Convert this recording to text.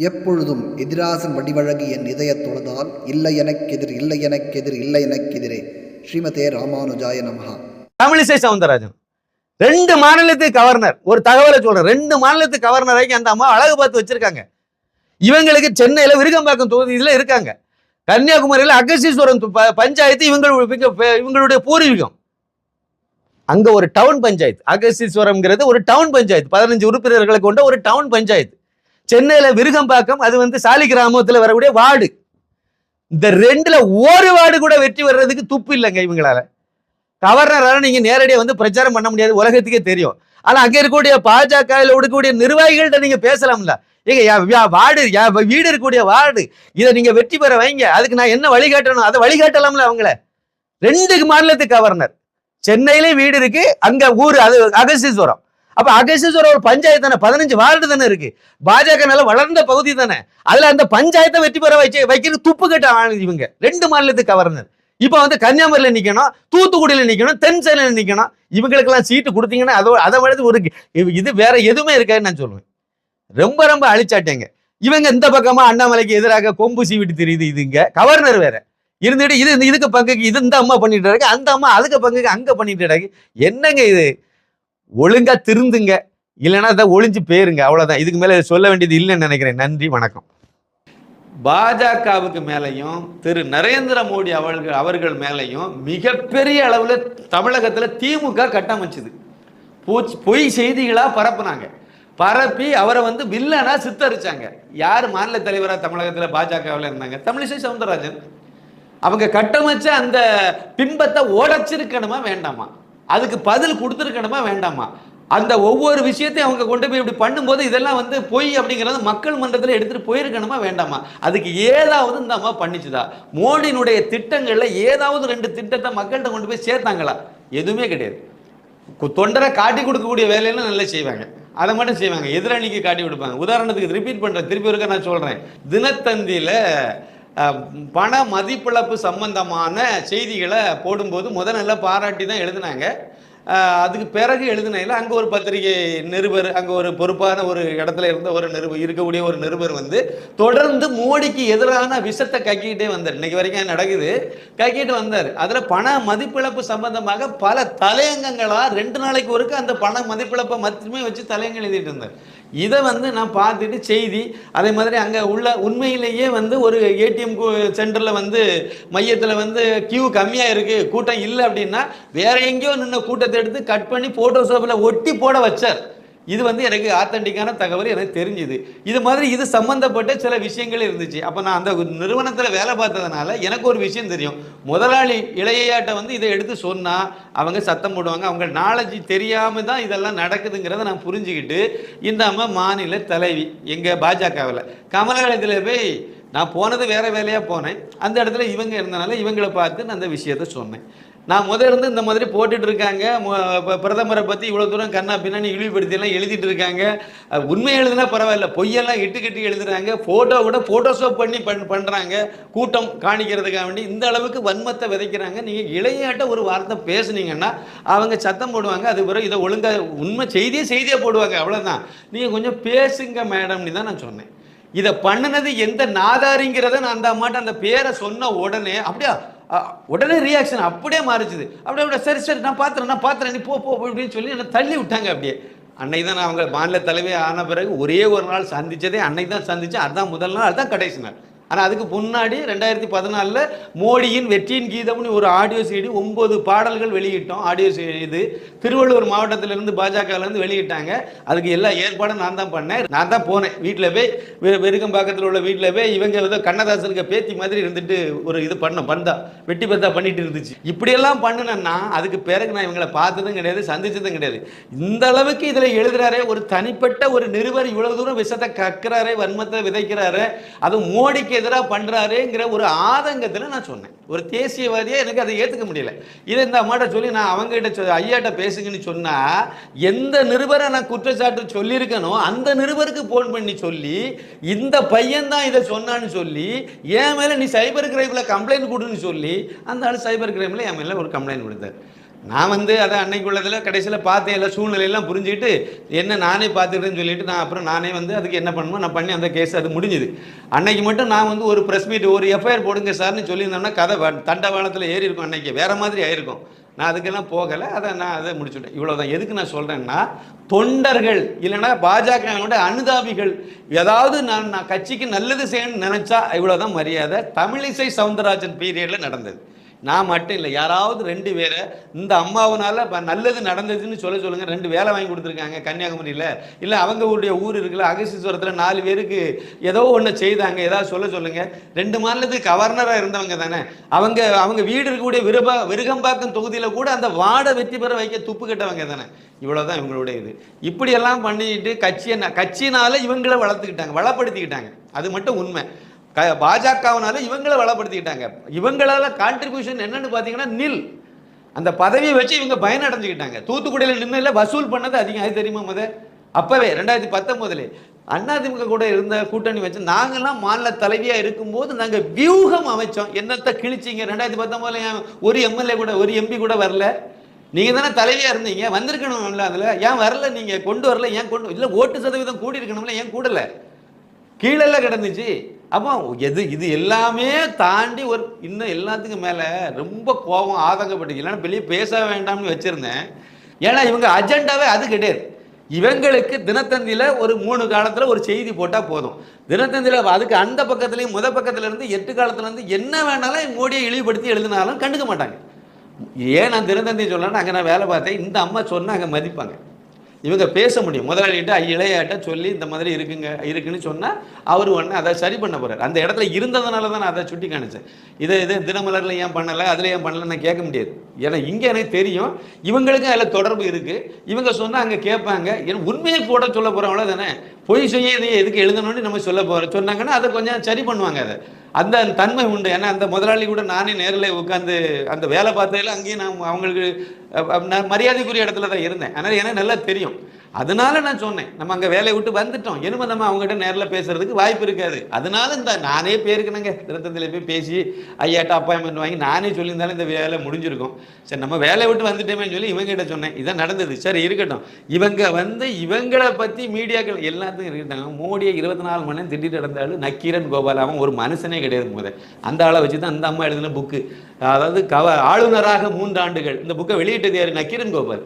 எப்பொழுதும் எதிராசன் வடிவழகு என் இதயத் தொழுதால் இல்லை எனக்கெதிர் இல்லை எனக்கெதிர் இல்லை எனக்கெதிரே ஸ்ரீமதே ராமானுஜாய நமஹா. தமிழிசை சவுந்தரராஜன். ரெண்டு மாநிலத்துக்கு கவர்னர் ஒரு தகவலை சொல்றேன். ரெண்டு மாநிலத்துக்கு கவர்னர் வரைக்கும் அந்த அம்மா அழகு பார்த்து வச்சிருக்காங்க. இவங்களுக்கு சென்னையில விருகம்பாக்கம் தொகுதியில இருக்காங்க. கன்னியாகுமரியில அகசீஸ்வரம் பஞ்சாயத்து இவங்களுடைய இவங்க- இவங்களுடைய பூர்வீகம். அங்க ஒரு டவுன் பஞ்சாயத்து. அகசீஸ்வரம்ங்கிறது ஒரு டவுன் பஞ்சாயத்து. பதினஞ்சு உறுப்பினர்களை கொண்ட ஒரு டவுன் பஞ்சாயத்து. சென்னையில் விருகம்பாக்கம் அது வந்து சாலி கிராமத்தில் வரக்கூடிய வார்டு. இந்த ரெண்டில் ஒரு வார்டு கூட வெற்றி வர்றதுக்கு துப்பு இல்லைங்க இவங்களால. கவர்னரால் நீங்கள் நேரடியாக வந்து பிரச்சாரம் பண்ண முடியாது உலகத்துக்கே தெரியும். ஆனால் அங்கே இருக்கக்கூடிய பாஜகவில் இருக்கக்கூடிய நிர்வாகிகள்கிட்ட நீங்கள் பேசலாம்ல. ஏங்க யா- வார்டு யா- வீடு இருக்கக்கூடிய வார்டு இதை நீங்கள் வெற்றி பெற வைங்க. அதுக்கு நான் என்ன வழிகாட்டணும் அதை வழிகாட்டலாம்ல அவங்கள. ரெண்டு மாநிலத்துக்கு கவர்னர். சென்னையிலே வீடு இருக்கு அங்கே ஊர் அது அகசீஸ்வரம் அப்ப அகசீஸ்வரம் ஒரு பஞ்சாயத்து தானே? பதினஞ்சு வார்டு தானே இருக்கு. பாஜக நல்ல வளர்ந்த பகுதி தானே. அதுல அந்த பஞ்சாயத்தை வெற்றி பெற வச்சு வைக்கிறது துப்பு கட்ட இவங்க. ரெண்டு மாநிலத்துக்கு கவர்னர். இப்போ வந்து கன்னியாகுமரியில் நிற்கணும் தூத்துக்குடியில் நிற்கணும் தென் சேலையில் நிற்கணும் இவங்களுக்கெல்லாம் சீட்டு கொடுத்தீங்கன்னா அதோ அதை விட ஒரு இது- வேற எதுவுமே இருக்காதுன்னு நான் சொல்லுவேன். ரொம்ப ரொம்ப அழிச்சாட்டேங்க. இவங்க இந்த பக்கமா அண்ணாமலைக்கு எதிராக கொம்பு சீவிட்டு தெரியுது இதுங்க. கவர்னர் வேற. இருந்துட்டு இது இந்த- இதுக்கு பங்குக்கு இது இந்த அம்மா பண்ணிட்டு இருக்கு அந்த அம்மா அதுக்கு பங்குக்கு அங்க பண்ணிட்டு இருக்கு என்னங்க இது? ஒழுங்கா திருந்துங்க. இல்லைன்னா அதை ஒளிஞ்சு போயிருங்க. அவ்வளவுதான். இதுக்கு மேல சொல்ல வேண்டியது இல்லைன்னு நினைக்கிறேன். நன்றி வணக்கம். பாஜகவுக்கு மேலையும் திரு. நரேந்திர மோடி அவர்கள் அவர்கள் மேலையும் மிகப்பெரிய அளவில் தமிழகத்தில் திமுக கட்டமைச்சுது. பூச் பொய் செய்திகளாக பரப்புனாங்க. பரப்பி அவரை வந்து வில்லனா சித்தரிச்சாங்க. யார் மாநில தலைவராக தமிழகத்தில் பாஜகவில் இருந்தாங்க? தமிழிசை சவுந்தரராஜன். அவங்க கட்டமைச்ச அந்த பிம்பத்தை உடைச்சிருக்கணுமா வேண்டாமா? அதுக்கு பதில் கொடுத்துருக்கணுமா வேண்டாமா? அந்த ஒவ்வொரு விஷயத்தையும் அவங்க கொண்டு போய் இப்படி பண்ணும்போது இதெல்லாம் வந்து பொய் அப்படிங்கிறது மக்கள் மன்றத்தில் எடுத்துகிட்டு போயிருக்கணுமா வேண்டாமா? அதுக்கு ஏதாவது இந்த அம்மா பண்ணிச்சுதா? மோடியினுடைய திட்டங்களில் ஏதாவது ரெண்டு திட்டத்தை மக்கள்கிட்ட கொண்டு போய் சேர்த்தாங்களா? எதுவுமே கிடையாது. தொண்டரை காட்டி கொடுக்கக்கூடிய வேலையெல்லாம் நல்லா செய்வாங்க. அதை மட்டும் செய்வாங்க. எதிரணிக்கு காட்டி கொடுப்பாங்க. உதாரணத்துக்கு ரிப்பீட் பண்ணுறேன் திருப்பி இருக்க நான் சொல்கிறேன் தினத்தந்தியில் பண மதிப்பிழப்பு சம்பந்தமான செய்திகளை போடும்போது முதல்ல பாராட்டி தான் எழுதினாங்க. அதுக்கு பிறகு எழுதினையில் அங்கே ஒரு பத்திரிகை நிருபர் அங்கே ஒரு பொறுப்பான ஒரு இடத்துல இருந்த ஒரு நிருபர் இருக்கக்கூடிய ஒரு நிருபர் வந்து தொடர்ந்து மோடிக்கு எதிரான விஷத்தை கக்கிக்கிட்டே வந்தார். இன்னைக்கு வரைக்கும் நடக்குது. கக்கிட்டு வந்தார். அதில் பண மதிப்பிழப்பு சம்பந்தமாக பல தலையங்கங்களாக ரெண்டு நாளைக்கு ஒருக்க அந்த பண மதிப்பிழப்பை மட்டுமே வச்சு தலையங்கள் எழுதிட்டு இருந்தார். இதை வந்து நான் பார்த்துட்டு செய்தி அதே மாதிரி அங்கே உள்ள உண்மையிலேயே வந்து ஒரு ஏடிஎம் சென்டரில் வந்து மையத்தில் வந்து கியூ கம்மியாக இருக்குது கூட்டம் இல்லை அப்படின்னா வேற எங்கேயோ நின்று கூட்டத்தை எடுத்து கட் பண்ணி ஃபோட்டோஷாப்பில் ஒட்டி போட வச்சார். இது வந்து எனக்கு ஆத்தென்டிக்கான தகவல் எனக்கு தெரிஞ்சுது. இது மாதிரி இது சம்மந்தப்பட்ட சில விஷயங்கள் இருந்துச்சு. அப்போ நான் அந்த நிறுவனத்தில் வேலை பார்த்ததுனால எனக்கு ஒரு விஷயம் தெரியும். முதலாளி இளையாட்ட வந்து இதை எடுத்து சொன்னால் அவங்க சத்தம் போடுவாங்க. அவங்க நாலேஜ் தெரியாமல் தான் இதெல்லாம் நடக்குதுங்கிறத நான் புரிஞ்சுக்கிட்டு இந்த அம்மா மாநில தலைவி எங்கள் பாஜகவில். கமலாலயத்தில் போய் நான் போனது வேறு வேலையாக போனேன். அந்த இடத்துல இவங்க இருந்தனால இவங்களை பார்த்து நான் அந்த விஷயத்த சொன்னேன். நான் முதல் இருந்து இந்த மாதிரி போட்டுட்டு இருக்காங்க. பிரதமரை பற்றி இவ்வளோ தூரம் கண்ணா பின்னாடி இழிவுபடுத்தியெல்லாம் எழுதிட்டு இருக்காங்க. உண்மை எழுதுனா பரவாயில்ல. பொய்யெல்லாம் இட்டு கட்டி எழுதுறாங்க. ஃபோட்டோ கூட ஃபோட்டோஷாப் பண்ணி பண் பண்ணுறாங்க கூட்டம் காணிக்கிறதுக்காக வேண்டி இந்த அளவுக்கு வன்மத்தை விதைக்கிறாங்க. நீங்கள் இளையாட்ட ஒரு வார்த்தை பேசுனீங்கன்னா அவங்க சத்தம் போடுவாங்க. அது பிறகு இதை ஒழுங்காக உண்மை செய்தியே செய்தியாக போடுவாங்க. அவ்வளோதான் நீங்கள் கொஞ்சம் பேசுங்க மேடம்னு தான் நான் சொன்னேன். இதை பண்ணினது எந்த நாதாரிங்கிறத நான் அந்த மாட்டேன் அந்த பேரை சொன்ன உடனே அப்படியா? உடனே ரியாக்ஷன் அப்படியே மாறிச்சுது. அப்படியே அப்படியே சரி சரி நான் பார்த்துறேன் நான் பார்த்துறேன் நீ போ போ அப்படின்னு சொல்லி என்னை தள்ளி விட்டாங்க அப்படியே. அன்னைக்கு தான் நான் அவங்க மாநில தலைவி ஆன பிறகு ஒரே ஒரு நாள் சந்திச்சதே அன்னைக்கு தான் சந்தித்தேன் அதுதான் முதல் நாள் அதுதான் கடைசி நாள். ஆனால் அதுக்கு முன்னாடி ரெண்டாயிரத்தி பதினாலில் மோடியின் வெற்றியின் கீதம்னு ஒரு ஆடியோ சிடி ஒம்பது பாடல்கள் வெளியிட்டோம். ஆடியோ இது. திருவள்ளூர் மாவட்டத்திலேருந்து பாஜகலேருந்து வெளியிட்டாங்க. அதுக்கு எல்லா ஏற்பாடும் நான் தான் பண்ணேன். நான் தான் போனேன். வீட்டில் போய் வெ- வெறுக்கம்பாக்கத்தில் உள்ள வீட்டில் போய் இவங்க ஏதோ கண்ணதாசனுக்கு பேத்தி மாதிரி இருந்துட்டு ஒரு இது பண்ண பந்தா. வெட்டி பந்தா பண்ணிட்டு இருந்துச்சு. இப்படியெல்லாம் பண்ணுனேன்னா அதுக்கு பிறகு நான் இவங்களை பார்த்ததும் கிடையாது சந்திச்சதும் கிடையாது. இந்த அளவுக்கு இதில் எழுதுகிறாரே ஒரு தனிப்பட்ட ஒரு நிருபர் இவ்வளவு தூரம் விஷத்தை கக்குறாரே வன்மத்தை விதைக்கிறாரு அது மோடிக்கு எதிராக பண்றாருங்கிற ஒரு ஆதங்கத்தில் நான் சொன்னேன். ஒரு தேசியவாதியாக எனக்கு அதை ஏற்றுக்க முடியல. இதை இந்த அம்மாட்ட சொல்லி நான் அவங்ககிட்ட சொ ஐயாட்ட பேசுங்கன்னு சொன்னா எந்த நிருபரை நான் குற்றச்சாட்டு சொல்லியிருக்கனோ அந்த நிருபருக்கு ஃபோன் பண்ணி சொல்லி இந்த பையன் தான் இதை சொன்னான்னு சொல்லி என் மேலே நீ சைபர் கிரைமில் கம்ப்ளைண்ட் கொடுன்னு சொல்லி அந்த ஆள் சைபர் கிரைமில் என் மேலே ஒரு கம்ப்ளைண்ட் கொடுத்தார். நான் வந்து அதை அன்னைக்குள்ளதில் கடைசியில் பார்த்தேன் எல்லா சூழ்நிலையெல்லாம் புரிஞ்சுக்கிட்டு என்ன நானே பார்த்துக்கிட்டேன்னு சொல்லிட்டு நான் அப்புறம் நானே வந்து அதுக்கு என்ன பண்ணுமோ நான் பண்ணி அந்த கேஸ் அது முடிஞ்சுது. அன்னைக்கு மட்டும் நான் வந்து ஒரு ப்ரெஸ் மீட் ஒரு எஃப்ஐஆர் போடுங்க சார்னு சொல்லியிருந்தோம்னா கதை தண்டவாளத்தில் ஏறி இருக்கும் அன்னைக்கு. வேற மாதிரி ஆயிருக்கும். நான் அதுக்கெல்லாம் போகலை. அதை நான் அதை முடிச்சுட்டேன். இவ்வளோதான் எதுக்கு நான் சொல்கிறேன்னா தொண்டர்கள் இல்லைன்னா பாஜகவோட அனுதாபிகள் ஏதாவது நான் நான் கட்சிக்கு நல்லது செய்யணும்னு நினச்சா இவ்வளோதான் மரியாதை. தமிழிசை சவுந்தரராஜன் பீரியடில் நடந்தது. நான் மட்டும் இல்லை யாராவது ரெண்டு பேரை இந்த அம்மாவனால இப்போ நல்லது நடந்ததுன்னு சொல்ல சொல்லுங்க ரெண்டு வேலை வாங்கி கொடுத்துருக்காங்க கன்னியாகுமரியில். இல்லை அவங்க ஊருடைய ஊர் இருக்குல்ல அகசீஸ்வரத்தில் நாலு பேருக்கு ஏதோ ஒன்று செய்தாங்க ஏதாவது சொல்ல சொல்லுங்க. ரெண்டு மாநிலத்துக்கு கவர்னராக இருந்தவங்க தானே. அவங்க அவங்க வீடு இருக்கக்கூடிய விருபா விருகம்பாக்கம் தொகுதியில் கூட அந்த வார்டை வெற்றி பெற வைக்க துப்பு கட்டவங்க தானே. இவ்வளோதான் இவங்களுடைய இது. இப்படியெல்லாம் பண்ணிட்டு கட்சியை கட்சியினால் கட்சியினால வளர்த்துக்கிட்டாங்க வளப்படுத்திக்கிட்டாங்க. அது மட்டும் உண்மை. க பாஜகவினால இவங்களை வளப்படுத்திக்கிட்டாங்க. இவங்களால கான்ட்ரிபியூஷன் என்னன்னு பார்த்தீங்கன்னா நில். அந்த பதவியை வச்சு இவங்க பயனடைஞ்சுக்கிட்டாங்க. தூத்துக்குடியில் நின்று வசூல் பண்ணது அதிகம். அது தெரியுமா முத? அப்பவே ரெண்டாயிரத்தி பத்தொன்பதுல அதிமுக கூட இருந்த கூட்டணி வச்சு நாங்கெல்லாம் மாநில தலைவியா இருக்கும்போது நாங்க வியூகம் அமைச்சோம். என்னத்தை கிழிச்சிங்க? ரெண்டாயிரத்தி பத்தொன்பதுல ஏன் ஒரு எம்எல்ஏ கூட ஒரு எம்பி கூட வரல? நீங்க தானே தலைவியா இருந்தீங்க. வந்திருக்கணும்ல அதுல. ஏன் வரல நீங்க? கொண்டு வரல? ஏன் கொண்டு இல்ல ஓட்டு சதவீதம் கூடி இருக்கணும்ல ஏன் கூடல? கீழெல்லாம் கிடந்துச்சு. அப்போ எது இது எல்லாமே தாண்டி ஒரு இன்னும் எல்லாத்துக்கும் மேலே ரொம்ப கோபம் ஆதங்கப்பட்டு இல்லைன்னா வெளியே பேச வேண்டாம்னு வச்சுருந்தேன். ஏன்னா இவங்க அஜெண்டாவே அது கிடையாது. இவங்களுக்கு தினத்தந்தியில் ஒரு மூணு காலத்தில் ஒரு செய்தி போட்டால் போதும். தினத்தந்தியில் அதுக்கு அந்த பக்கத்துலேயும் முத பக்கத்துலேருந்து எட்டு காலத்துலேருந்து என்ன வேணாலும் மோடியை இழிவுபடுத்தி எழுதினாலும் கண்டுக்க மாட்டாங்க. ஏன் நான் தினத்தந்தி சொல்லணும்னா அங்கே நான் வேலை பார்த்தேன். இந்த அம்மா சொன்னால் அங்கே மதிப்பாங்க. இவங்க பேச முடியும். முதலாளிகிட்ட இளையாட்ட சொல்லி இந்த மாதிரி இருக்குங்க இருக்குன்னு சொன்னால் அவர் ஒன்று அதை சரி பண்ண போகிறார் அந்த இடத்துல இருந்ததுனால தான் நான் அதை சுட்டி காணிச்சேன். இதை இது தினமலரில் ஏன் பண்ணலை அதில் ஏன் பண்ணலை நான் கேட்க முடியாது. ஏன்னா இங்கே எனக்கு தெரியும் இவங்களுக்கும் அதில் தொடர்பு இருக்குது இவங்க சொன்னால் அங்கே கேட்பாங்க. ஏன்னா உண்மையை போட சொல்ல போகிறவங்கள தானே பொய் செய்ய எதுக்கு எழுதணும்னு நம்ம சொல்ல போகிறோம் சொன்னாங்கன்னா அதை கொஞ்சம் சரி பண்ணுவாங்க அதை. அந்த தன்மை உண்டு. ஏன்னா அந்த முதலாளி கூட நானே நேரில் உட்காந்து அந்த வேலை பார்த்ததில் அங்கேயும் நான் அவங்களுக்கு நான் மரியாதைக்குரிய இடத்துல தான் இருந்தேன். அதனால் எனக்கு நல்லா தெரியும். அதனால நான் சொன்னேன் நம்ம அங்கே வேலையை விட்டு வந்துட்டோம். இனிமே நம்ம அவங்ககிட்ட நேரில் பேசுறதுக்கு வாய்ப்பு இருக்காது. அதனால இந்த நானே போயிருக்கணுங்க திருத்தந்தில போய் பேசி ஐயாட்ட அப்பாயின்மெண்ட் வாங்கி நானே சொல்லியிருந்தாலும் இந்த வேலை முடிஞ்சிருக்கும். சரி நம்ம வேலையை விட்டு வந்துட்டோமேன்னு சொல்லி இவங்ககிட்ட சொன்னேன். இதான் நடந்தது. சரி இருக்கட்டும். இவங்க வந்து இவங்களை பற்றி மீடியாக்கள் எல்லாத்துக்கும் இருக்கிட்டாங்க மோடியை இருபத்தி நாலு மணி நேரம் திட்டிட்டு நடந்தாலும் நக்கீரன் கோபால் அவன் ஒரு மனுஷனே கிடையாது போத அந்த ஆளை வச்சு தான் அந்த அம்மா எழுதின புக்கு அதாவது கவ ஆளுநராக மூன்று ஆண்டுகள் இந்த புக்கை வெளியிட்டது யார்? நக்கீரன் கோபால்.